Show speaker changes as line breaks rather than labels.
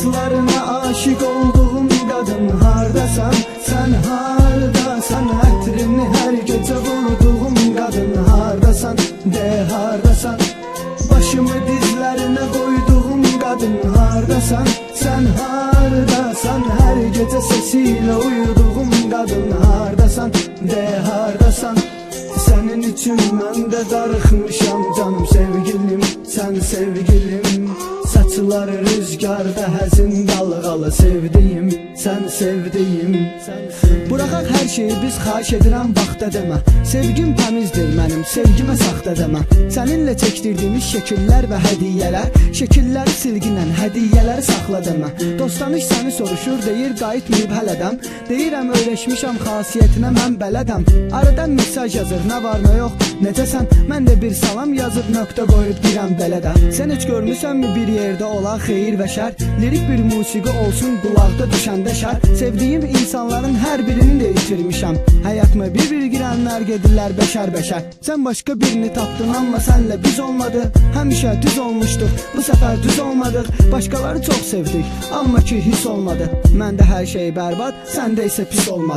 Saçlarına aşık olduğum kadın hardasan Sen hardasan Ətrini her gece vurduğum kadın hardasan De hardasan Başımı dizlerine koyduğum kadın hardasan Sen hardasan Her gece sesiyle uyuduğum kadın hardasan De hardasan senin için ben de darıxmışam canım sevgilim Sen sevgilim Saçları rüzgarda həzin dalğalı sevdiyim Sen sevdiyim Bıraxaq hər şeyi biz xahiş edirəm vaxta demə Sevgim təmizdir mənim sevgimə saxta demə Səninlə çəkdirdiyimiz şəkillər və hədiyyələr Şəkilləri silginən hədiyyələri saxla demə Dostanış səni soruşur deyir qayıtmayıb hələdəm Deyirəm öyrəşmişəm xasiyyətinə mən bələdəm. Aradan mesaj yazır nə var nə yox Necəsən mən də bir salam yazıb nöqtə qoyub dirəm belədə Sən heç görmüsənmi bir yerdə olan xeyir və şər? Lirik bir musiqi olsun qulaqda düşəndə şər. Sevdiyim insanların hər birini də itirmişəm. Həyatımı bir-bir girənlər gedirlər bəşər-bəşər. Sən başqa birini tapdın amma sənlə biz olmadı. Həmişə düz olmuşduq. Bu səfər düz olmadıq Başqaları çox sevdik amma ki hiss olmadı. Məndə hər şey bərbad səndə isə pis olmadı